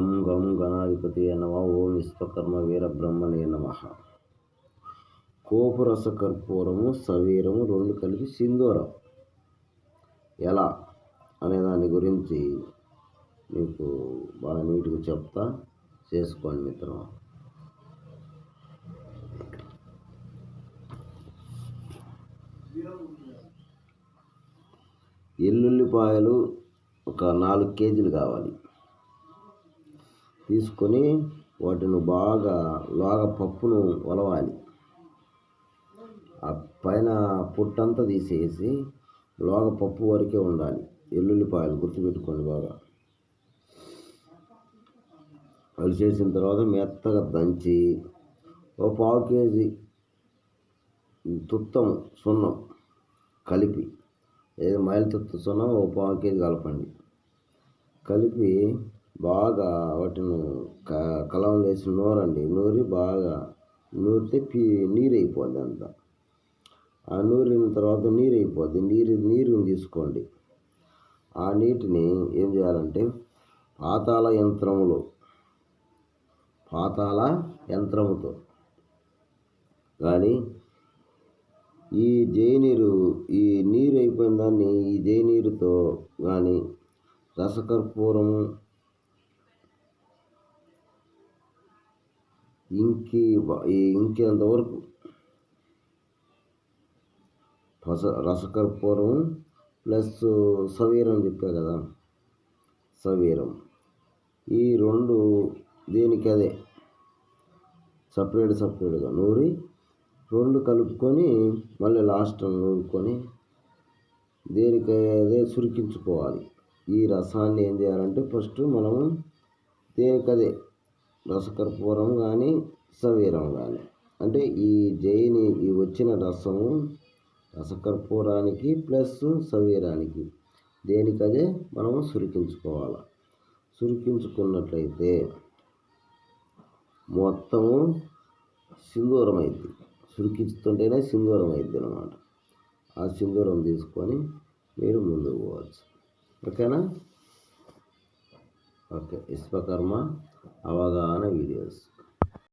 ఓం గం గణాధిపతి నమ. ఓం విశ్వకర్మ వీర వీరబ్రహ్మణే నమ. కోపురస కర్పూరము సవీరము రెండు కలిపి సింధూరం. ఎలా అనే దాని గురించి మీకు బాగా నీట్గా చెప్తా. చేసుకోండి మిత్రం ఎల్లుల్లిపాయలు ఒక నాలుగు కేజీలు కావాలి. తీసుకొని వాటిని బాగా బాగా పప్పును ఒలవాలి ఆ పైన పుట్టంతా తీసేసి లోగ పప్పు వరకే ఉండాలి. ఎల్లుల్లిపాయలు గుర్తుపెట్టుకోండి బాగా. అది చేసిన తర్వాత మెత్తగా దంచి ఓ పావు కేజీ తుత్తం సున్నం కలిపి ఏదో మైలు తుత్త సున్నం ఓ పావు కేజీ కలపండి. కలిపి బాగా వాటిని క కలం వేసి నూరండి. నూరి బాగా నూరితే పీ నీరు అయిపోద్ది అంతా. ఆ నూరిన తర్వాత నీరు అయిపోద్ది నీరు నీరుని తీసుకోండి. ఆ నీటిని ఏం చేయాలంటే పాతాల యంత్రములు పాతాల యంత్రముతో కానీ ఈ జైనీరు ఈ నీరు అయిపోయిన దాన్ని ఈ జైనీరుతో కానీ రసకర్పూరము ఇంకి ఇంకేంత వరకు? రస రసకర్పూరం ప్లస్ సవీరం చెప్పా కదా. సవీరం. ఈ రెండు దేనికి అదే. సపరేట్ సపరేట్గా నూరి రెండు కలుపుకొని మళ్ళీ లాస్ట్ నూరుకొని దేనికి అదే సురికించుకోవాలి. ఈ రసాన్ని ఏం చేయాలంటే ఫస్ట్ మనము దేనికదే రసకర్పూరం కానీ సవీరం కానీ అంటే ఈ జైని ఈ వచ్చిన రసము రసకర్పూరానికి ప్లస్ సవీరానికి. దేనికదే మనము సురికించుకోవాలి. సురికించుకున్నట్లయితే మొత్తము సింధూరం అయింది సురికించుతుంటేనే సింధూరం అయింది అనమాట ఆ సింధూరం తీసుకొని మీరు ముందుకు పోవచ్చు. ఓకేనా? Okay Vishwakarma ಅವಗಾಹನ videos